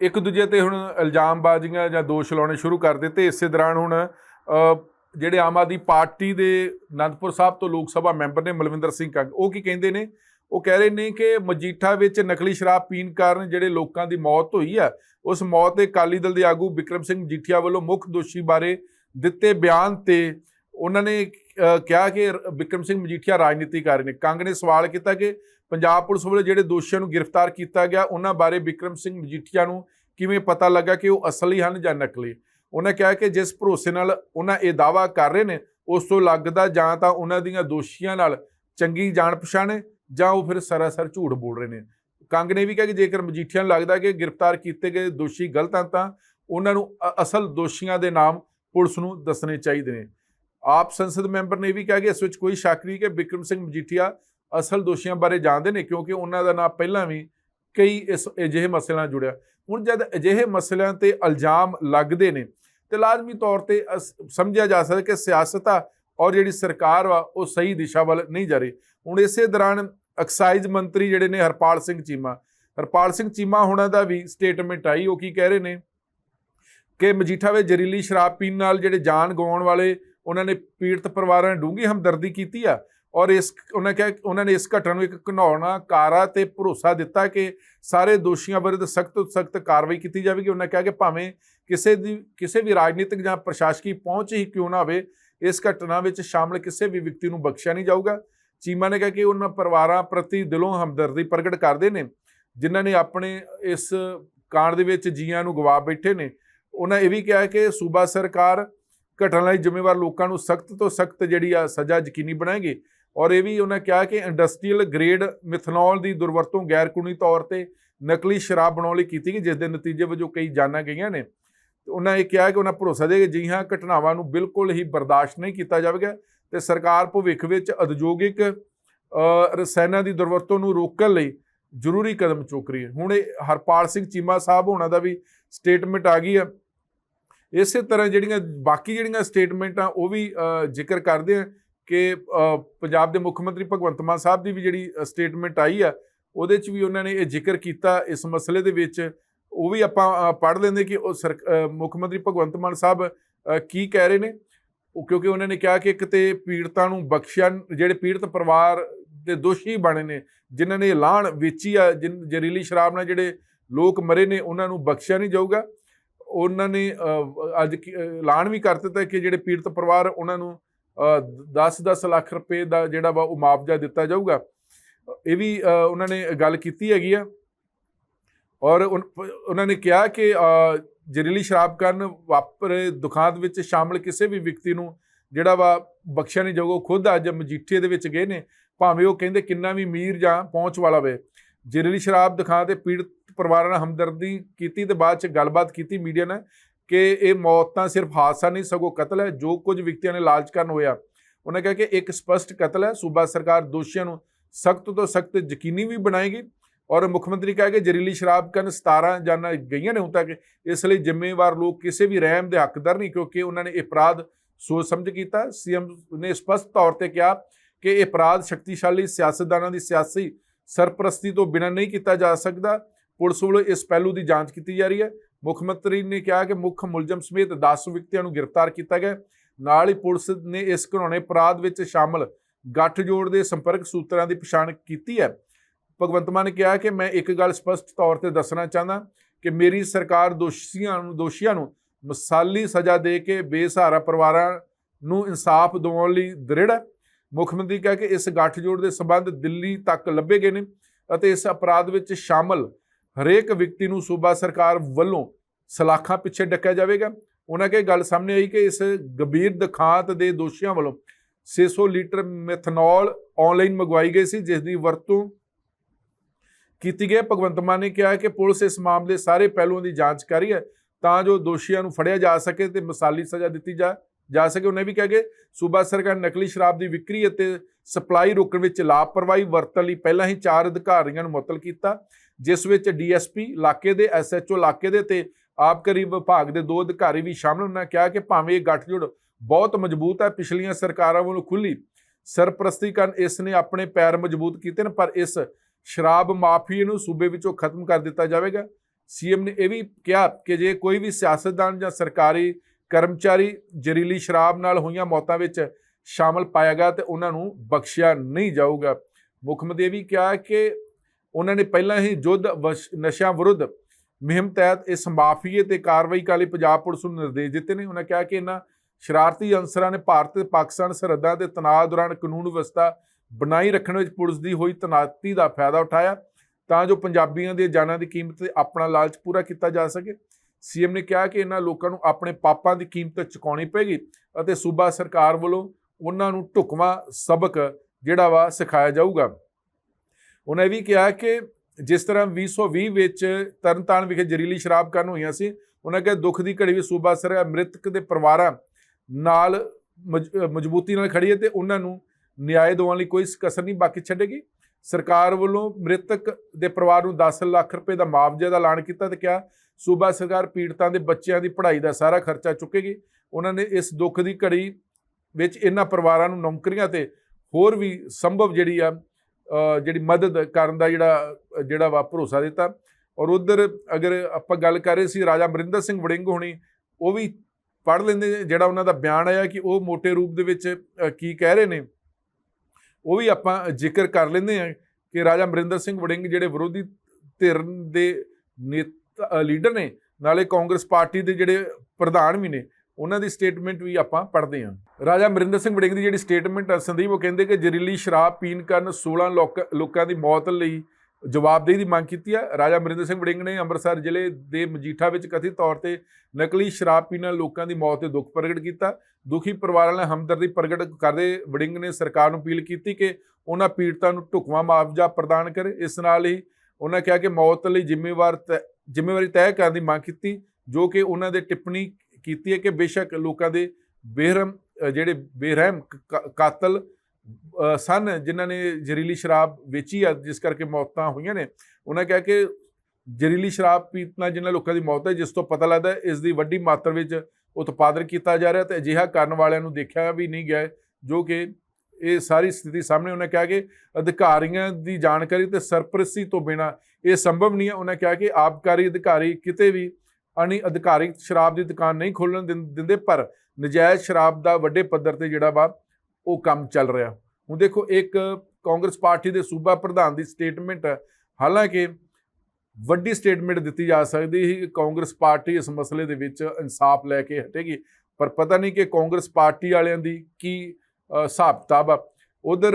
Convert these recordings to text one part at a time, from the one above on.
ਇੱਕ ਦੂਜੇ ਤੇ ਹੁਣ ਇਲਜ਼ਾਮਬਾਜ਼ੀਆਂ ਜਾਂ ਦੋਸ਼ ਲਾਉਣੇ ਸ਼ੁਰੂ ਕਰ ਦਿੱਤੇ। ਇਸੇ ਦੌਰਾਨ ਹੁਣ ਜਿਹੜੇ ਆਮ ਆਦਮੀ ਪਾਰਟੀ ਦੇ ਅਨੰਦਪੁਰ ਸਾਹਿਬ ਤੋਂ ਲੋਕ ਸਭਾ ਮੈਂਬਰ ਨੇ ਮਲਵਿੰਦਰ ਸਿੰਘ ਕੰਗ, ਉਹ ਕੀ ਕਹਿੰਦੇ ਨੇ? ਉਹ ਕਹਿ ਰਹੇ ਨੇ ਕਿ ਮਜੀਠਾ ਵਿੱਚ ਨਕਲੀ ਸ਼ਰਾਬ ਪੀਣ ਕਾਰਨ ਜਿਹੜੇ ਲੋਕਾਂ ਦੀ ਮੌਤ ਹੋਈ ਆ, ਉਸ ਮੌਤ ਦੇ ਅਕਾਲੀ ਦਲ ਦੇ ਆਗੂ ਵਿਕਰਮ ਸਿੰਘ ਮਜੀਠੀਆ ਵੱਲੋਂ ਮੁੱਖ ਦੋਸ਼ੀ ਬਾਰੇ ਦਿੱਤੇ ਬਿਆਨ ਤੇ ਉਹਨਾਂ ਨੇ ਕਿਹਾ ਕਿ ਰ- ਵਿਕਰਮ ਸਿੰਘ ਮਜੀਠੀਆ ਰਾਜਨੀਤੀ ਕਰ ਰਹੇ ਨੇ। ਕੰਗ ਨੇ ਸਵਾਲ ਕੀਤਾ ਕਿ ਪੰਜਾਬ ਪੁਲਿਸ ਵੱਲੋਂ ਜਿਹੜੇ ਦੋਸ਼ੀਆਂ ਨੂੰ ਗ੍ਰਿਫਤਾਰ ਕੀਤਾ ਗਿਆ, ਉਹਨਾਂ ਬਾਰੇ ਵਿਕਰਮ ਸਿੰਘ ਮਜੀਠੀਆ ਨੂੰ ਕਿਵੇਂ ਪਤਾ ਲੱਗਾ ਕਿ ਉਹ ਅਸਲੀ ਹਨ ਜਾਂ ਨਕਲੀ? ਉਹਨਾਂ ਕਿਹਾ ਕਿ ਜਿਸ ਭਰੋਸੇ ਨਾਲ ਉਹਨਾਂ ਇਹ ਦਾਵਾ ਕਰ ਰਹੇ ਨੇ, ਉਸ ਤੋਂ ਲੱਗਦਾ ਜਾਂ ਤਾਂ ਉਹਨਾਂ ਦੀਆਂ ਦੋਸ਼ੀਆਂ ਨਾਲ ਚੰਗੀ ਜਾਣ ਪਛਾਣ ਹੈ, ਜਾਂ ਉਹ ਫਿਰ ਸਰਾਸਰ ਝੂਠ ਬੋਲ ਰਹੇ ਨੇ। ਕੰਗ ਨੇ ਵੀ ਕਿਹਾ ਕਿ ਜੇਕਰ ਮਜੀਠੀਆ ਨੂੰ ਲੱਗਦਾ ਕਿ ਗ੍ਰਿਫਤਾਰ ਕੀਤੇ ਗਏ ਦੋਸ਼ੀ ਗਲਤ ਹਨ ਤਾਂ ਉਹਨਾਂ ਨੂੰ ਅਸਲ ਦੋਸ਼ੀਆਂ ਦੇ ਨਾਮ ਪੁਲਿਸ ਨੂੰ ਦੱਸਣੇ ਚਾਹੀਦੇ ਨੇ। ਆਪ ਸੰਸਦ ਮੈਂਬਰ ਨੇ ਵੀ ਕਿਹਾ ਕਿ ਇਸ ਵਿੱਚ ਕੋਈ ਸ਼ੱਕ ਨਹੀਂ ਕਿ ਵਿਕਰਮ ਸਿੰਘ ਮਜੀਠੀਆ ਅਸਲ ਦੋਸ਼ੀਆਂ ਬਾਰੇ ਜਾਣਦੇ ਨੇ ਕਿਉਂਕਿ ਉਹਨਾਂ ਦਾ ਨਾਮ ਪਹਿਲਾਂ ਵੀ ਕਈ ਇਸ ਅਜਿਹੇ ਮਸਲਿਆਂ ਨਾਲ ਜੁੜਿਆ। ਹੁਣ ਜਦ ਅਜਿਹੇ ਮਸਲਿਆਂ ਤੇ ਇਲਜ਼ਾਮ ਲੱਗਦੇ ਨੇ, ਤੇ ਲਾਜ਼ਮੀ ਤੌਰ ਤੇ ਅਸ- ਸਮਝਿਆ ਜਾ ਸਕਦਾ ਕਿ ਸਿਆਸਤ ਆ ਔਰ ਜਿਹੜੀ ਸਰਕਾਰ ਵਾ, ਉਹ ਸਹੀ ਦਿਸ਼ਾ ਵੱਲ ਨਹੀਂ ਜਾ ਰਹੀ। ਹੁਣ ਇਸੇ ਦੌਰਾਨ ਐਕਸਾਈਜ਼ ਮੰਤਰੀ ਜਿਹੜੇ ਨੇ ਹਰਪਾਲ ਸਿੰਘ ਚੀਮਾ, ਹਰਪਾਲ ਸਿੰਘ ਚੀਮਾ ਹੁਣਾਂ ਦਾ ਵੀ ਸਟੇਟਮੈਂਟ ਆਈ, ਉਹ ਕੀ ਕਹਿ ਰਹੇ ਨੇ ਕਿ ਮਜੀਠਾ ਵਿੱਚ ਜ਼ਹਿਰੀਲੀ ਸ਼ਰਾਬ ਪੀਣ ਨਾਲ ਜਿਹੜੇ ਜਾਨ ਗਵਾਉਣ ਵਾਲੇ, ਉਹਨਾਂ ਨੇ ਪੀੜਤ ਪਰਿਵਾਰਾਂ ਨੂੰ ਡੂੰਘੀ ਹਮਦਰਦੀ ਕੀਤੀ ਆ ਔਰ ਇਸ ਉਹਨਾਂ ਕਿਹਾ ਉਹਨਾਂ ਨੇ ਇਸ ਘਟਨਾ ਨੂੰ ਇੱਕ ਘਿਨਾਉਣਾ ਕਾਰਾ ਤੇ ਭਰੋਸਾ ਦਿੱਤਾ ਕਿ ਸਾਰੇ ਦੋਸ਼ੀਆਂ ਵਿਰੁੱਧ ਸਖਤ ਤੋਂ ਸਖਤ ਕਾਰਵਾਈ ਕੀਤੀ ਜਾਵੇਗੀ। ਉਹਨਾਂ ਕਿਹਾ ਕਿ ਭਾਵੇਂ ਕਿਸੇ ਦੀ, ਕਿਸੇ ਵੀ ਰਾਜਨੀਤਿਕ ਜਾਂ ਪ੍ਰਸ਼ਾਸਕੀ ਪਹੁੰਚ ਹੀ ਕਿਉਂ ਨਾ ਹੋਵੇ ਇਸ ਘਟਨਾ ਵਿੱਚ ਸ਼ਾਮਲ ਕਿਸੇ ਵੀ ਵਿਅਕਤੀ ਨੂੰ ਬਖਸ਼ਿਆ ਨਹੀਂ ਜਾਊਗਾ। ਚੀਮਾ ਨੇ ਕਿਹਾ ਕਿ ਉਹਨਾਂ ਪਰਿਵਾਰਾਂ ਪ੍ਰਤੀ ਦਿਲੋਂ ਹਮਦਰਦੀ ਪ੍ਰਗਟ ਕਰਦੇ ਨੇ, ਜਿਨ੍ਹਾਂ ਨੇ ਆਪਣੇ ਇਸ ਕਾਂਡ ਦੇ ਵਿੱਚ ਜੀਆਂ ਨੂੰ ਗਵਾ ਬੈਠੇ ਨੇ। ਉਹਨਾਂ ਇਹ ਵੀ ਕਿਹਾ ਕਿ ਸੂਬਾ ਸਰਕਾਰ ਘਟਨਾ ਲਈ ਜ਼ਿੰਮੇਵਾਰ ਲੋਕਾਂ ਨੂੰ ਸਖਤ ਤੋਂ ਸਖਤ ਜਿਹੜੀ ਆ ਸਜ਼ਾ ਯਕੀਨੀ ਬਣਾਏਗੀ। ਔਰ ਇਹ ਵੀ ਉਹਨਾਂ ਕਿਹਾ ਕਿ ਇੰਡਸਟਰੀਅਲ ਗ੍ਰੇਡ ਮਿਥਨੋਲ ਦੀ ਦੁਰਵਰਤੋਂ ਗੈਰ ਕਾਨੂੰਨੀ ਤੌਰ ਤੇ ਨਕਲੀ ਸ਼ਰਾਬ ਬਣਾਉਣ ਲਈ ਕੀਤੀ ਗਈ ਜਿਸ ਦੇ ਨਤੀਜੇ ਵਜੋਂ ਕਈ ਜਾਨਾਂ ਗਈਆਂ ਨੇ। ਤੇ ਉਹਨਾਂ ਇਹ ਕਿਹਾ ਕਿ ਉਹਨਾਂ ਭਰੋਸਾ ਦੇ ਕਿ ਅਜਿਹੀਆਂ ਘਟਨਾਵਾਂ ਨੂੰ ਬਿਲਕੁਲ ਹੀ ਬਰਦਾਸ਼ਤ ਨਹੀਂ ਕੀਤਾ ਜਾਵੇਗਾ ਤੇ ਸਰਕਾਰ ਭਵਿੱਖ ਵਿੱਚ ਉਦਯੋਗਿਕ ਅ, ਰਸਾਇਣਾਂ ਦੀ ਦੁਰਵਰਤੋਂ ਨੂੰ ਰੋਕਣ ਲਈ ਜ਼ਰੂਰੀ ਕਦਮ ਚੁੱਕ ਰਹੀ ਹੈ। ਹੁਣ ਇਹ ਹਰਪਾਲ ਸਿੰਘ ਚੀਮਾ ਸਾਹਿਬ ਹੋਣਾ ਦਾ ਵੀ ਸਟੇਟਮੈਂਟ ਆ ਗਈ ਆ ਇਸੇ ਤਰ੍ਹਾਂ ਜਿਹੜੀਆਂ ਬਾਕੀ ਜਿਹੜੀਆਂ ਸਟੇਟਮੈਂਟਾਂ ਉਹ ਵੀ ਜ਼ਿਕਰ ਕਰਦੇ ਆ। ਕਿ ਪੰਜਾਬ ਦੇ ਮੁੱਖ ਮੰਤਰੀ ਭਗਵੰਤ ਮਾਨ ਸਾਹਿਬ ਦੀ ਵੀ ਜਿਹੜੀ ਸਟੇਟਮੈਂਟ ਆਈ ਆ, ਉਹਦੇ 'ਚ ਵੀ ਉਹਨਾਂ ਨੇ ਇਹ ਜ਼ਿਕਰ ਕੀਤਾ ਇਸ ਮਸਲੇ ਦੇ ਵਿੱਚ। ਉਹ ਵੀ ਆਪਾਂ ਪੜ੍ਹ ਲੈਂਦੇ ਕਿ ਉਹ ਸਰਕ- ਮੁੱਖ ਮੰਤਰੀ ਭਗਵੰਤ ਮਾਨ ਸਾਹਿਬ ਕੀ ਕਹਿ ਰਹੇ ਨੇ। ਉਹ ਕਿਉਂਕਿ ਉਹਨਾਂ ਨੇ ਕਿਹਾ ਕਿ ਇੱਕ ਤੇ ਪੀੜਤਾਂ ਨੂੰ ਬਖਸ਼ਿਆ, ਜਿਹੜੇ ਪੀੜਤ ਪਰਿਵਾਰ ਦੇ ਦੋਸ਼ੀ ਬਣੇ ਨੇ, ਜਿਨ੍ਹਾਂ ਨੇ ਐਲਾਨ ਵੇਚੀ ਆ, ਜਿਨ- ਜ਼ਹਿਰੀਲੀ ਸ਼ਰਾਬ ਨਾਲ ਜਿਹੜੇ ਲੋਕ ਮਰੇ ਨੇ, ਉਹਨਾਂ ਨੂੰ ਬਖਸ਼ਿਆ ਨਹੀਂ ਜਾਊਗਾ। ਉਹਨਾਂ ਨੇ ਅੱਜ ਕੀ- ਐਲਾਨ ਵੀ ਕਰ ਦਿੱਤਾ ਕਿ ਜਿਹੜੇ ਪੀੜਤ ਪਰਿਵਾਰ, ਉਹਨਾਂ ਨੂੰ 10-10 ਲੱਖ ਰੁਪਏ ਦਾ ਜਿਹੜਾ ਵਾ ਉਹ ਮੁਆਵਜ਼ਾ ਦਿੱਤਾ ਜਾਊਗਾ। ਇਹ ਵੀ ਉਹਨਾਂ ਨੇ ਗੱਲ ਕੀਤੀ ਹੈਗੀ ਆ। ਔਰ ਉਹਨਾਂ ਨੇ ਕਿਹਾ ਕਿ ਜ਼ਹਿਰੀਲੀ ਸ਼ਰਾਬ ਕਾਰਨ ਵਾਪਰੇ ਦੁਖਾਂਤ ਵਿੱਚ ਸ਼ਾਮਲ ਕਿਸੇ ਵੀ ਵਿਅਕਤੀ ਨੂੰ ਜਿਹੜਾ ਵਾ ਬਖਸ਼ਿਆ ਨਹੀਂ ਜਾਊਗਾ, ਉਹ ਖੁਦ ਅੱਜ ਮਜੀਠੇ ਦੇ ਵਿੱਚ ਗਏ ਨੇ। ਭਾਵੇਂ ਉਹ ਕਹਿੰਦੇ ਕਿੰਨਾ ਵੀ ਅਮੀਰ ਜਾਂ ਪਹੁੰਚ ਵਾਲਾ ਵੇ। ਜ਼ਹਿਰੀਲੀ ਸ਼ਰਾਬ ਦਿਖਾ ਤੇ ਪੀੜਤ ਪਰਿਵਾਰਾਂ ਨਾਲ ਹਮਦਰਦੀ ਕੀਤੀ ਤੇ ਬਾਅਦ ਚ ਗੱਲਬਾਤ ਕੀਤੀ ਮੀਡੀਆ ਨਾਲ। ਕਿ ਇਹ ਮੌਤ ਤਾਂ ਸਿਰਫ ਹਾਦਸਾ ਨਹੀਂ, ਸਗੋਂ ਕਤਲ ਹੈ, ਜੋ ਕੁਝ ਵਿਅਕਤੀਆਂ ਨੇ ਲਾਲਚ ਕਰਨ ਹੋਇਆ। ਉਹਨਾਂ ਕਿਹਾ ਕਿ ਇੱਕ ਸਪਸ਼ਟ ਕਤਲ ਹੈ, ਸੂਬਾ ਸਰਕਾਰ ਦੋਸ਼ੀਆਂ ਨੂੰ ਸਖਤ ਤੋਂ ਸਖਤ ਯਕੀਨੀ ਵੀ ਬਣਾਏਗੀ ਔਰ ਮੁੱਖ ਮੰਤਰੀ ਕਹਾ ਕਿ ਜ਼ਹਿਰੀਲੀ ਸ਼ਰਾਬ ਕਾਰਨ 17 ਜਾਨਾਂ ਗਈਆਂ ਨੇ ਹੁਣ ਤੱਕ, ਇਸ ਲਈ ਜ਼ਿੰਮੇਵਾਰ ਲੋਕ ਕਿਸੇ ਵੀ ਰਹਿਮ ਦੇ ਹੱਕਦਾਰ ਨਹੀਂ, ਕਿਉਂਕਿ ਉਹਨਾਂ ਨੇ ਅਪਰਾਧ ਸੋਚ ਸਮਝ ਕੀਤਾ। ਸੀਐਮ ਨੇ ਸਪਸ਼ਟ ਤੌਰ ਤੇ ਕਿਹਾ ਕਿ ਇਹ ਅਪਰਾਧ ਸ਼ਕਤੀਸ਼ਾਲੀ ਸਿਆਸਤਦਾਨਾਂ ਦੀ ਸਿਆਸੀ ਸਰਪ੍ਰਸਤੀ ਤੋਂ ਬਿਨਾਂ ਨਹੀਂ ਕੀਤਾ ਜਾ ਸਕਦਾ। ਪੁਲਿਸ ਵੱਲੋਂ ਇਸ ਪਹਿਲੂ ਦੀ ਜਾਂਚ ਕੀਤੀ ਜਾ ਰਹੀ ਹੈ। ਮੁੱਖ ਮੰਤਰੀ ਨੇ ਕਿਹਾ ਕਿ ਮੁੱਖ ਮੁਲਜ਼ਮ ਸਮੇਤ 10 ਵਿਅਕਤੀਆਂ ਨੂੰ ਗ੍ਰਿਫਤਾਰ ਕੀਤਾ ਗਿਆ। ਨਾਲ ਹੀ ਪੁਲਿਸ ਨੇ ਇਸ ਘਿਨੌਣੇ ਅਪਰਾਧ ਵਿੱਚ ਸ਼ਾਮਲ ਗੱਠਜੋੜ ਦੇ ਸੰਪਰਕ ਸੂਤਰਾਂ ਦੀ ਪਛਾਣ ਕੀਤੀ ਹੈ। ਭਗਵੰਤ ਮਾਨ ਨੇ ਕਿਹਾ ਕਿ ਮੈਂ ਇੱਕ ਗੱਲ ਸਪਸ਼ਟ ਤੌਰ ਤੇ ਦੱਸਣਾ ਚਾਹੁੰਦਾ ਕਿ ਮੇਰੀ ਸਰਕਾਰ ਦੋਸ਼ੀਆਂ ਨੂੰ ਦੋਸ਼ੀਆਂ ਨੂੰ ਮਸਾਲੀ ਸਜ਼ਾ ਦੇ ਕੇ ਬੇਸਹਾਰਾ ਪਰਿਵਾਰਾਂ ਨੂੰ ਇਨਸਾਫ ਦਿਵਾਉਣ ਲਈ ਦ੍ਰਿੜ ਹੈ। ਮੁੱਖ ਮੰਤਰੀ ਕਿਹਾ ਕਿ ਇਸ ਗੱਠਜੋੜ ਦੇ ਸਬੰਧ ਦਿੱਲੀ ਤੱਕ ਲੱਭੇ ਗਏ ਨੇ ਅਤੇ ਇਸ ਅਪਰਾਧ ਵਿੱਚ ਸ਼ਾਮਲ ਹਰੇਕ ਵਿਅਕਤੀ ਨੂੰ ਸੂਬਾ ਸਰਕਾਰ ਵੱਲੋਂ ਸਲਾਖਾਂ ਪਿੱਛੇ ਡੱਕਿਆ ਜਾਵੇਗਾ। ਉਹਨਾਂ ਕੇ ਗੱਲ ਸਾਹਮਣੇ ਆਈ ਕਿ ਇਸ ਗੰਭੀਰ ਦਿਖਾਂਤ ਦੇ ਦੋਸ਼ੀਆਂ ਵੱਲੋਂ 600 ਲੀਟਰ ਮੈਥਨੋਲ ਆਨਲਾਈਨ ਮੰਗਵਾਈ ਗਈ ਸੀ, ਜਿਸ ਦੀ ਵਰਤੋਂ ਕੀਤੀ ਗਈ ਭਗਵੰਤ ਮਾਨ ਨੇ ਕਿਹਾ ਕਿ ਪੁਲਿਸ ਇਸ ਮਾਮਲੇ ਸਾਰੇ ਪਹਿਲੂਆਂ ਦੀ ਜਾਂਚ ਕਰ ਰਹੀ ਹੈ, ਤਾਂ ਜੋ ਦੋਸ਼ੀਆਂ ਨੂੰ ਫੜਿਆ ਜਾ ਸਕੇ ਤੇ ਮਿਸਾਲੀ ਸਜ਼ਾ ਦਿੱਤੀ ਜਾ ਜਾ ਸਕੇ। ਉਹਨੇ ਵੀ ਕਿਹਾ ਕਿ ਸੂਬਾ ਸਰਕਾਰ ਨਕਲੀ ਸ਼ਰਾਬ ਦੀ ਵਿਕਰੀ ਅਤੇ ਸਪਲਾਈ ਰੋਕਣ ਵਿੱਚ ਲਾਪਰਵਾਹੀ ਵਰਤਣ ਲਈ ਪਹਿਲਾਂ ਹੀ ਚਾਰ ਅਧਿਕਾਰੀਆਂ ਨੂੰ ਮੁਅੱਤਲ ਕੀਤਾ। ਜਿਸ ਵਿੱਚ ਡੀਐਸਪੀ ਇਲਾਕੇ ਦੇ ਐਸਐਚਓ ਇਲਾਕੇ ਦੇ ਤੇ ਆਬਕਾਰੀ ਵਿਭਾਗ ਦੇ ਦੋ ਅਧਿਕਾਰੀ ਵੀ ਸ਼ਾਮਲ ਉਹਨਾਂ ਕਿਹਾ ਕਿ ਭਾਵੇਂ ਇਹ ਗੱਠਜੋੜ ਬਹੁਤ ਮਜ਼ਬੂਤ ਹੈ, ਪਿਛਲੀਆਂ ਸਰਕਾਰਾਂ ਵੱਲੋਂ ਖੁੱਲੀ ਸਰਪ੍ਰਸਤੀ ਕਾਰਨ ਇਸ ਨੇ ਆਪਣੇ ਪੈਰ ਮਜ਼ਬੂਤ ਕੀਤੇ ਨੇ, ਪਰ ਇਸ ਸ਼ਰਾਬ ਮਾਫੀਏ ਨੂੰ ਸੂਬੇ ਵਿੱਚੋਂ ਖਤਮ ਕਰ ਦਿੱਤਾ ਜਾਵੇਗਾ। ਸੀਐਮ ਨੇ ਇਹ ਵੀ ਕਿਹਾ ਕਿ ਜੇ ਕੋਈ ਵੀ ਸਿਆਸਤਦਾਨ ਜਾਂ ਸਰਕਾਰੀ ਕਰਮਚਾਰੀ ਜ਼ਹਿਰੀਲੀ ਸ਼ਰਾਬ ਨਾਲ ਹੋਈਆਂ ਮੌਤਾਂ ਵਿੱਚ ਸ਼ਾਮਲ ਪਾਇਆ ਗਿਆ ਤੇ ਉਹਨਾਂ ਨੂੰ ਬਖਸ਼ਿਆ ਨਹੀਂ ਜਾਊਗਾ। ਮੁੱਖ ਮੰਤਰੀ ਇਹ ਵੀ ਕਿਹਾ ਕਿ ਉਹਨਾਂ ਨੇ ਪਹਿਲਾਂ ਹੀ ਯੁੱਧ ਵਸ਼- ਨਸ਼ਿਆਂ ਵਿਰੁੱਧ ਮੁਹਿੰਮ ਤਹਿਤ ਇਸ ਮਾਫੀਏ ਤੇ ਕਾਰਵਾਈ ਕਰਨ ਲਈ। ਪੰਜਾਬ ਪੁਲਿਸ ਨੂੰ ਨਿਰਦੇਸ਼ ਦਿੱਤੇ ਨੇ। ਉਹਨਾਂ ਕਿਹਾ ਕਿ ਇਹਨਾਂ ਸ਼ਰਾਰਤੀ ਅਨਸਰਾਂ ਨੇ ਭਾਰਤ ਤੇ ਪਾਕਿਸਤਾਨ ਸਰਹੱਦਾਂ ਦੇ ਤਣਾਅ ਦੌਰਾਨ ਕਾਨੂੰਨ ਵਿਵਸਥਾ ਬਣਾਈ ਰੱਖਣ ਵਿੱਚ ਪੁਲਿਸ ਦੀ ਹੋਈ ਤਨਾਤੀ ਦਾ ਫਾਇਦਾ ਉਠਾਇਆ ਤਾਂ ਜੋ ਪੰਜਾਬੀਆਂ ਦੀਆਂ ਜਾਨਾਂ ਦੀ ਕੀਮਤ ਤੇ ਆਪਣਾ ਲਾਲਚ ਪੂਰਾ ਕੀਤਾ ਜਾ ਸਕੇ। ਸੀਐਮ ਨੇ ਕਿਹਾ ਕਿ ਇਹਨਾਂ ਲੋਕਾਂ ਨੂੰ ਆਪਣੇ ਪਾਪਾਂ ਦੀ ਕੀਮਤ ਚੁਕਾਉਣੀ ਪਏਗੀ ਅਤੇ ਸੂਬਾ ਸਰਕਾਰ ਵੱਲੋਂ ਉਹਨਾਂ ਨੂੰ ਢੁਕਵਾਂ ਸਬਕ ਜਿਹੜਾ ਵਾ ਸਿਖਾਇਆ ਜਾਊਗਾ। ਉਹਨਾਂ ਇਹ ਵੀ ਕਿਹਾ ਕਿ ਜਿਸ ਤਰ੍ਹਾਂ 2020 ਵਿੱਚ ਤਰਨਤਾਰਨ ਵਿਖੇ ਜ਼ਹਿਰੀਲੀ ਸ਼ਰਾਬ ਕਾਰਨ ਹੋਈਆਂ ਸੀ, ਉਹਨਾਂ ਕਿਹਾ ਦੁੱਖ ਦੀ ਘੜੀ ਵੀ ਸੂਬਾ ਸਰ ਮ੍ਰਿਤਕ ਦੇ ਪਰਿਵਾਰਾਂ ਨਾਲ ਮਜ- ਮਜ਼ਬੂਤੀ ਨਾਲ ਖੜੀ ਹੈ ਤੇ ਉਹਨਾਂ ਨੂੰ ਨਿਆਂ ਦਿਵਾਉਣ ਲਈ ਕੋਈ ਕਸਰ ਨਹੀਂ ਬਾਕੀ ਛੱਡੇਗੀ। ਸਰਕਾਰ ਵੱਲੋਂ ਮ੍ਰਿਤਕ ਦੇ ਪਰਿਵਾਰ ਨੂੰ 10 ਲੱਖ ਰੁਪਏ ਦਾ ਮੁਆਵਜ਼ੇ ਦਾ ਐਲਾਨ ਕੀਤਾ ਤੇ ਕਿਹਾ ਸੂਬਾ ਸਰਕਾਰ ਪੀੜਤਾਂ ਦੇ ਬੱਚਿਆਂ ਦੀ ਪੜ੍ਹਾਈ ਦਾ ਸਾਰਾ ਖਰਚਾ ਚੁੱਕੇਗੀ। ਉਹਨਾਂ ਨੇ ਇਸ ਦੁੱਖ ਦੀ ਘੜੀ ਵਿੱਚ ਇਹਨਾਂ ਪਰਿਵਾਰਾਂ ਨੂੰ ਨੌਕਰੀਆਂ ਤੇ ਹੋਰ ਵੀ ਸੰਭਵ ਜਿਹੜੀ ਆ ਜਿਹੜੀ ਮਦਦ ਕਰਨ ਦਾ ਜਿਹੜਾ ਜਿਹੜਾ ਵਾ ਭਰੋਸਾ ਦਿੱਤਾ। ਔਰ ਉਧਰ ਅਗਰ ਆਪਾਂ ਗੱਲ ਕਰ ਰਹੇ ਸੀ, ਰਾਜਾ ਅਮਰਿੰਦਰ ਸਿੰਘ ਵੜਿੰਗ ਹੋਣੀ, ਉਹ ਵੀ ਪੜ੍ਹ ਲੈਂਦੇ ਜਿਹੜਾ ਉਹਨਾਂ ਦਾ ਬਿਆਨ ਆਇਆ ਕਿ ਉਹ ਮੋٹے ਰੂਪ ਦੇ ਵਿੱਚ ਕੀ ਕਹਿ ਰਹੇ ਨੇ, ਉਹ ਵੀ ਆਪਾਂ ਜ਼ਿਕਰ ਕਰ ਲੈਂਦੇ ਹਾਂ ਕਿ ਰਾਜਾ ਅਮਰਿੰਦਰ ਸਿੰਘ ਵੜਿੰਗ ਜਿਹੜੇ ਵਿਰੋਧੀ ਧਿਰ ਦੇ ਨੇਤਾ ਲੀਡਰ ਨੇ, ਨਾਲੇ ਕਾਂਗਰਸ ਪਾਰਟੀ ਦੇ ਜਿਹੜੇ ਪ੍ਰਧਾਨ ਵੀ ਨੇ ਉਹਨਾਂ ਦੀ ਸਟੇਟਮੈਂਟ ਵੀ ਆਪਾਂ ਪੜ੍ਹਦੇ ਹਾਂ। ਰਾਜਾ ਅਮਰਿੰਦਰ ਸਿੰਘ ਵੜਿੰਗ ਦੀ ਜਿਹੜੀ ਸਟੇਟਮੈਂਟ ਆ, ਸੰਦੀਪ, ਉਹ ਕਹਿੰਦੇ ਕਿ ਜ਼ਹਿਰੀਲੀ ਸ਼ਰਾਬ ਪੀਣ ਕਾਰਨ 16 ਲੋਕਾਂ ਦੀ ਮੌਤ ਲਈ ਜਵਾਬਦੇਹੀ ਦੀ ਮੰਗ ਕੀਤੀ ਆ। ਰਾਜਾ ਅਮਰਿੰਦਰ ਸਿੰਘ ਵੜਿੰਗ ਨੇ ਅੰਮ੍ਰਿਤਸਰ ਜ਼ਿਲ੍ਹੇ ਦੇ ਮਜੀਠਾ ਵਿੱਚ ਕਥਿਤ ਤੌਰ ਤੇ ਨਕਲੀ ਸ਼ਰਾਬ ਪੀਣ ਨਾਲ ਲੋਕਾਂ ਦੀ ਮੌਤ ਤੇ ਦੁੱਖ ਪ੍ਰਗਟ ਕੀਤਾ। ਦੁਖੀ ਪਰਿਵਾਰਾਂ ਨਾਲ ਹਮਦਰਦੀ ਪ੍ਰਗਟ ਕਰਦੇ ਵੜਿੰਗ ਨੇ ਸਰਕਾਰ ਨੂੰ ਅਪੀਲ ਕੀਤੀ ਕਿ ਉਹਨਾਂ ਪੀੜਤਾਂ ਨੂੰ ਢੁਕਵਾਂ ਮੁਆਵਜ਼ਾ ਪ੍ਰਦਾਨ ਕਰੇ। ਇਸ ਨਾਲ ਹੀ ਉਹਨਾਂ ਕਿਹਾ ਕਿ ਮੌਤ ਲਈ ਜ਼ਿੰਮੇਵਾਰ ਤੈ- ਜ਼ਿੰਮੇਵਾਰੀ ਤੈਅ ਕਰਨ ਦੀ ਮੰਗ ਕੀਤੀ, ਜੋ ਕਿ ਉਹਨਾਂ ਦੇ ਟਿੱਪਣੀ ਕੀਤੀ ਹੈ ਕਿ ਬੇਸ਼ੱਕ ਲੋਕਾਂ ਦੇ ਬੇਰਮ ਜਿਹੜੇ ਬੇਰਹਿਮ ਕ- ਕਾਤਲ ਸਨ, ਜਿਨ੍ਹਾਂ ਨੇ ਜ਼ਹਿਰੀਲੀ ਸ਼ਰਾਬ ਵੇਚੀ ਆ, ਜਿਸ ਕਰਕੇ ਮੌਤਾਂ ਹੋਈਆਂ ਨੇ। ਉਹਨਾਂ ਕਿਹਾ ਕਿ ਜ਼ਹਿਰੀਲੀ ਸ਼ਰਾਬ ਪੀਣ ਨਾਲ ਜਿਨ੍ਹਾਂ ਲੋਕਾਂ ਦੀ ਮੌਤ ਹੈ, ਜਿਸ ਤੋਂ ਪਤਾ ਲੱਗਦਾ ਇਸ ਦੀ ਵੱਡੀ ਮਾਤਰਾ ਵਿੱਚ ਉਤਪਾਦਨ ਕੀਤਾ ਜਾ ਰਿਹਾ ਤੇ ਅਜਿਹਾ ਕਰਨ ਵਾਲਿਆਂ ਨੂੰ ਦੇਖਿਆ ਵੀ ਨਹੀਂ ਗਿਆ ਜੋ ਕਿ ਇਹ ਸਾਰੀ ਸਥਿਤੀ ਸਾਹਮਣੇ ਉਹਨਾਂ ਕਿਹਾ ਕਿ ਅਧਿਕਾਰੀਆਂ ਦੀ ਜਾਣਕਾਰੀ ਤੇ ਸਰਪ੍ਰਸਤੀ ਤੋਂ ਬਿਨਾ ਇਹ ਸੰਭਵ ਨਹੀਂ ਹੈ। ਉਹਨਾਂ ਕਿਹਾ ਕਿ ਆਬਕਾਰੀ ਅਧਿਕਾਰੀ ਕਿਤੇ ਵੀ ਅਣੀ ਅਧਿਕਾਰਿਕ ਸ਼ਰਾਬ ਦੀ ਦੁਕਾਨ ਨਹੀਂ ਖੋਲਣ ਦਿੰ- ਦਿੰਦੇ, ਪਰ ਨਜਾਇਜ਼ ਸ਼ਰਾਬ ਦਾ ਵੱਡੇ ਪੱਧਰ ਤੇ ਜਿਹੜਾ ਵਾ, ਉਹ ਕੰਮ ਚੱਲ ਰਿਹਾ। ਹੁਣ ਦੇਖੋ, ਇੱਕ ਕਾਂਗਰਸ ਪਾਰਟੀ ਦੇ ਸੂਬਾ ਪ੍ਰਧਾਨ ਦੀ ਸਟੇਟਮੈਂਟ, ਹਾਲਾਂਕਿ ਵੱਡੀ ਸਟੇਟਮੈਂਟ ਦਿੱਤੀ ਜਾ ਸਕਦੀ ਸੀ ਕਿ ਕਾਂਗਰਸ ਪਾਰਟੀ ਇਸ ਮਸਲੇ ਦੇ ਵਿੱਚ ਇਨਸਾਫ ਲੈ ਕੇ ਹਟੇਗੀ, ਪਰ ਪਤਾ ਨਹੀਂ ਕਿ ਕਾਂਗਰਸ ਪਾਰਟੀ ਵਾਲਿਆਂ ਦੀ ਕੀ ਹਿਸਾਬ ਕਿਤਾਬ ਆ ਉਧਰ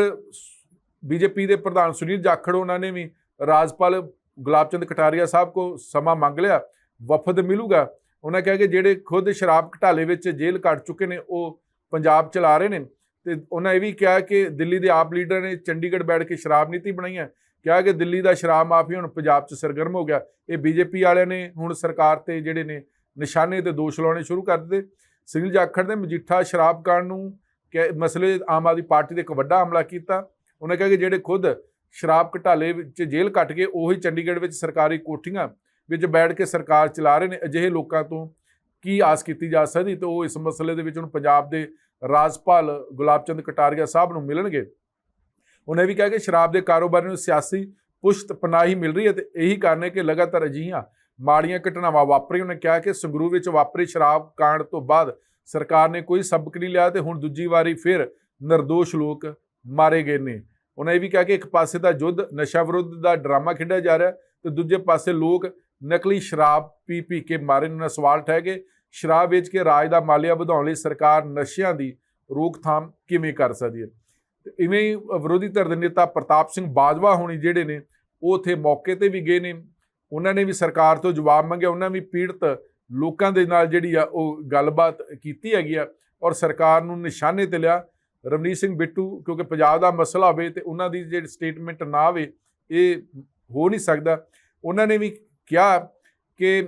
ਬੀਜੇਪੀ ਦੇ ਪ੍ਰਧਾਨ ਸੁਨੀਲ ਜਾਖੜ, ਉਹਨਾਂ ਨੇ ਵੀ ਰਾਜਪਾਲ ਗੁਲਾਬਚੰਦ ਕਟਾਰੀਆ ਸਾਹਿਬ ਕੋ ਸਮਾਂ ਮੰਗ ਲਿਆ ਵਫਦ ਮਿਲੂਗਾ। ਉਹਨਾਂ ਕਿਹਾ ਕਿ ਜਿਹੜੇ ਖੁਦ ਸ਼ਰਾਬ ਘਟਾਲੇ ਵਿੱਚ ਜੇਲ੍ਹ ਕੱਟ ਚੁੱਕੇ ਨੇ, ਉਹ ਪੰਜਾਬ ਚਲਾ ਰਹੇ ਨੇ। ਤੇ ਉਹਨਾਂ ਇਹ ਵੀ ਕਿਹਾ ਕਿ ਦਿੱਲੀ ਦੇ ਆਪ ਲੀਡਰ ਨੇ ਚੰਡੀਗੜ੍ਹ ਬੈਠ ਕੇ ਸ਼ਰਾਬ ਨੀਤੀ ਬਣਾਈ ਹੈ। ਕਿਹਾ ਕਿ ਦਿੱਲੀ ਦਾ ਸ਼ਰਾਬ ਮਾਫ਼ੀ ਹੁਣ ਪੰਜਾਬ 'ਚ ਸਰਗਰਮ ਹੋ ਗਿਆ। ਇਹ ਬੀਜੇਪੀ ਵਾਲਿਆਂ ਨੇ ਹੁਣ ਸਰਕਾਰ ਤੇ ਜਿਹੜੇ ਨੇ ਨਿਸ਼ਾਨੇ ਤੇ ਦੋਸ਼ ਲਾਉਣੇ ਸ਼ੁਰੂ ਕਰ ਦਿੱਤੇ। ਸੁਨੀਲ ਜਾਖੜ ਨੇ ਮਜੀਠਾ ਸ਼ਰਾਬ ਕਾਂਡ ਨੂੰ ਕਿ ਮਸਲੇ ਆਮ ਆਦਮੀ ਪਾਰਟੀ ਦੇ ਇੱਕ ਵੱਡਾ ਹਮਲਾ ਕੀਤਾ। ਉਹਨਾਂ ਕਿਹਾ ਕਿ ਜਿਹੜੇ ਖੁਦ ਸ਼ਰਾਬ ਘਟਾਲੇ ਵਿੱਚ ਜੇਲ੍ਹ ਕੱਟ ਕੇ ਉਹੀ ਚੰਡੀਗੜ੍ਹ ਵਿੱਚ ਸਰਕਾਰੀ ਕੋਠੀਆਂ ਵਿੱਚ ਬੈਠ ਕੇ ਸਰਕਾਰ ਚਲਾ ਰਹੇ ਨੇ, ਅਜਿਹੇ ਲੋਕਾਂ ਤੋਂ ਕੀ ਆਸ ਕੀਤੀ ਜਾ ਸਕਦੀ? ਤੇ ਉਹ ਇਸ ਮਸਲੇ ਦੇ ਵਿੱਚ ਹੁਣ ਪੰਜਾਬ ਦੇ ਰਾਜਪਾਲ ਗੁਲਾਬ ਚੰਦ ਕਟਾਰੀਆ ਸਾਹਿਬ ਨੂੰ ਮਿਲਣਗੇ। ਉਹਨੇ ਵੀ ਕਿਹਾ ਕਿ ਸ਼ਰਾਬ ਦੇ ਕਾਰੋਬਾਰ ਨੂੰ ਸਿਆਸੀ ਪੁਸ਼ਤ ਪਨਾਹੀ ਮਿਲ ਰਹੀ ਹੈ ਤੇ ਇਹੀ ਕਾਰਨ ਹੈ ਕਿ ਲਗਾਤਾਰ ਅਜਿਹੀਆਂ ਮਾੜੀਆਂ ਘਟਨਾਵਾਂ ਵਾਪਰੀਆਂ। ਉਹਨੇ ਕਿਹਾ ਕਿ ਸੰਗਰੂਰ ਵਿੱਚ ਵਾਪਰੀ ਸ਼ਰਾਬ ਕਾਂਡ ਤੋਂ ਬਾਅਦ ਸਰਕਾਰ ਨੇ ਕੋਈ ਸਬਕ ਨਹੀਂ ਲਿਆ ਤੇ ਹੁਣ ਦੂਜੀ ਵਾਰੀ ਫਿਰ ਨਿਰਦੋਸ਼ ਲੋਕ ਮਾਰੇ ਗਏ ਨੇ। ਉਹਨਾਂ ਇਹ ਵੀ ਕਿਹਾ ਕਿ ਇੱਕ ਪਾਸੇ ਦਾ ਯੁੱਧ ਨਸ਼ਾ ਵਿਰੁੱਧ ਦਾ ਡਰਾਮਾ ਖੇਡਿਆ ਜਾ ਰਿਹਾ ਤੇ ਦੂਜੇ ਪਾਸੇ ਲੋਕ ਨਕਲੀ ਸ਼ਰਾਬ ਪੀ ਪੀ ਕੇ ਮਾਰੇ ਨੇ, ਉਹਨਾਂ ਸਵਾਲ ਠਹਿ ਗਏ। ਸ਼ਰਾਬ ਵੇਚ ਕੇ ਰਾਜ ਦਾ ਮਾਲੀਆ ਵਧਾਉਣ ਲਈ ਸਰਕਾਰ ਨਸ਼ਿਆਂ ਦੀ ਰੋਕਥਾਮ ਕਿਵੇਂ ਕਰ ਸਕਦੀ ਹੈ? ਇਵੇਂ ਹੀ ਵਿਰੋਧੀ ਧਿਰ ਦੇ ਨੇਤਾ ਪ੍ਰਤਾਪ ਸਿੰਘ ਬਾਜਵਾ ਹੋਣੀ ਜਿਹੜੇ ਨੇ, ਉਹ ਉੱਥੇ ਮੌਕੇ ਤੇ ਵੀ ਗਏ ਨੇ। ਉਹਨਾਂ ਨੇ ਵੀ ਸਰਕਾਰ ਤੋਂ ਜਵਾਬ ਮੰਗਿਆ, ਉਹਨਾਂ ਵੀ ਪੀੜਤ ਲੋਕਾਂ ਦੇ ਨਾਲ ਜਿਹੜੀ ਆ ਉਹ ਗੱਲਬਾਤ ਕੀਤੀ ਹੈਗੀ ਆ ਔਰ ਸਰਕਾਰ ਨੂੰ ਨਿਸ਼ਾਨੇ ਤੇ ਲਿਆ। ਰਵਨੀਤ ਸਿੰਘ ਬਿੱਟੂ, ਕਿਉਂਕਿ ਪੰਜਾਬ ਦਾ ਮਸਲਾ ਹੋਵੇ ਤੇ ਉਹਨਾਂ ਦੀ ਜਿਹੜੀ ਸਟੇਟਮੈਂਟ ਨਾ ਆਵੇ ਇਹ ਹੋ ਨਹੀਂ ਸਕਦਾ। ਉਹਨਾਂ ਨੇ ਵੀ ਕਿਹਾ ਕਿ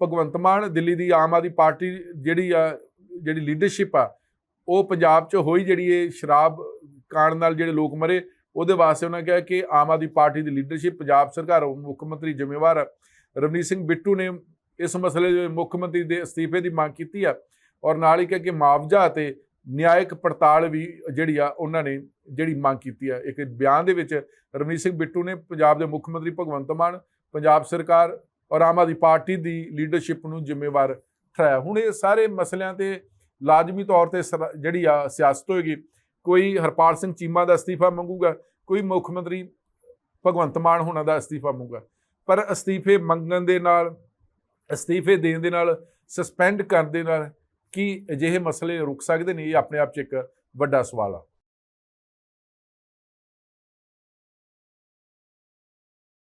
ਭਗਵੰਤ ਮਾਨ ਦਿੱਲੀ ਦੀ ਆਮ ਆਦਮੀ ਪਾਰਟੀ ਜਿਹੜੀ ਆ, ਜਿਹੜੀ ਲੀਡਰਸ਼ਿਪ ਆ, ਉਹ ਪੰਜਾਬ 'ਚ ਹੋਈ ਜਿਹੜੀ ਇਹ ਸ਼ਰਾਬ ਕਾਂਡ ਨਾਲ ਜਿਹੜੇ ਲੋਕ ਮਰੇ, ਉਹਦੇ ਵਾਸਤੇ ਉਹਨਾਂ ਕਿਹਾ ਕਿ ਆਮ ਆਦਮੀ ਪਾਰਟੀ ਦੀ ਲੀਡਰਸ਼ਿਪ ਪੰਜਾਬ ਸਰਕਾਰ ਮੁੱਖ ਮੰਤਰੀ ਜ਼ਿੰਮੇਵਾਰ ਆ। ਰਵਨੀਤ ਸਿੰਘ ਬਿੱਟੂ ਨੇ ਇਸ ਮਸਲੇ ਦੇ ਮੁੱਖ ਮੰਤਰੀ ਦੇ ਅਸਤੀਫੇ ਦੀ ਮੰਗ ਕੀਤੀ ਆ ਔਰ ਨਾਲ ਹੀ ਕਿਹਾ ਕਿ ਮੁਆਵਜ਼ਾ ਅਤੇ ਨਿਆਇਕ ਪੜਤਾਲ ਵੀ ਜਿਹੜੀ ਆ, ਉਹਨਾਂ ਨੇ ਜਿਹੜੀ ਮੰਗ ਕੀਤੀ ਆ ਇੱਕ ਬਿਆਨ ਦੇ ਵਿੱਚ ਰਵਨੀਤ ਸਿੰਘ ਬਿੱਟੂ ਨੇ ਪੰਜਾਬ ਦੇ ਮੁੱਖ ਮੰਤਰੀ ਭਗਵੰਤ ਮਾਨ ਪੰਜਾਬ ਸਰਕਾਰ ਔਰ ਆਮ ਆਦਮੀ ਪਾਰਟੀ ਦੀ ਲੀਡਰਸ਼ਿਪ ਨੂੰ ਜ਼ਿੰਮੇਵਾਰ ਠਹਿਰਾਇਆ। ਹੁਣ ਇਹ ਸਾਰੇ ਮਸਲਿਆਂ ਤੇ ਲਾਜ਼ਮੀ ਤੌਰ ਤੇ ਸਰ- ਜਿਹੜੀ ਆ ਸਿਆਸਤ ਹੋਏਗੀ, ਕੋਈ ਹਰਪਾਲ ਸਿੰਘ ਚੀਮਾ ਦਾ ਅਸਤੀਫਾ ਮੰਗੂਗਾ, ਕੋਈ ਮੁੱਖ ਮੰਤਰੀ ਭਗਵੰਤ ਮਾਨ ਹੋਣਾ ਦਾ ਅਸਤੀਫਾ ਮੰਗੂਗਾ, ਪਰ ਅਸਤੀਫੇ ਮੰਗਣ ਦੇ ਨਾਲ, ਅਸਤੀਫੇ ਦੇਣ ਦੇ ਨਾਲ ਸਸਪੈਂਡ ਕਰਨ ਦੇ ਨਾਲ ਕੀ ਅਜਿਹੇ ਮਸਲੇ ਰੁਕ ਸਕਦੇ ਨੇ, ਇਹ ਆਪਣੇ ਆਪ 'ਚ ਇੱਕ ਵੱਡਾ ਸਵਾਲ ਆ।